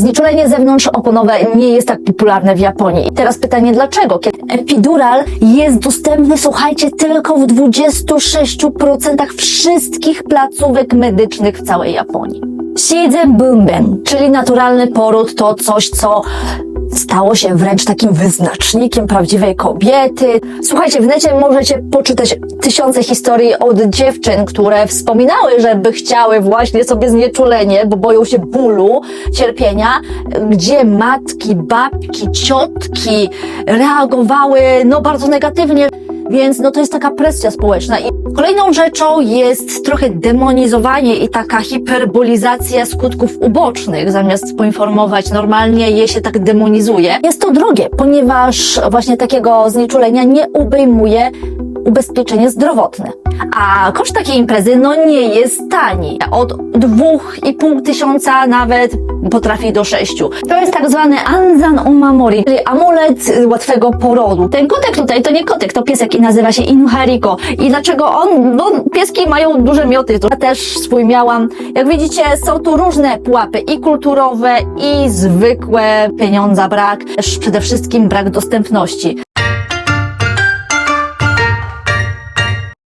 Znieczulenie zewnątrzoponowe nie jest tak popularne w Japonii. Teraz pytanie dlaczego? Kiedy epidural jest dostępny, słuchajcie, tylko w 26% wszystkich placówek medycznych w całej Japonii. Siedzen Bunben, czyli naturalny poród, to coś, co stało się wręcz takim wyznacznikiem prawdziwej kobiety. Słuchajcie, w necie możecie poczytać tysiące historii od dziewczyn, które wspominały, że by chciały właśnie sobie znieczulenie, bo boją się bólu, cierpienia, gdzie matki, babki, ciotki reagowały no bardzo negatywnie. Więc no to jest taka presja społeczna. I kolejną rzeczą jest trochę demonizowanie i taka hiperbolizacja skutków ubocznych. Zamiast poinformować normalnie, je się tak demonizuje. Jest to drogie, ponieważ właśnie takiego znieczulenia nie obejmuje ubezpieczenie zdrowotne. A koszt takiej imprezy no nie jest tani. Od 2,5 tysiąca nawet potrafi do 6. To jest tak zwany Anzan Umamori, czyli amulet łatwego porodu. Ten kotek tutaj to nie kotek, to piesek i nazywa się Inuhariko. I dlaczego on? Bo pieski mają duże mioty. Ja też swój miałam. Jak widzicie, są tu różne pułapy i kulturowe, i zwykłe. Pieniądza brak, też przede wszystkim brak dostępności.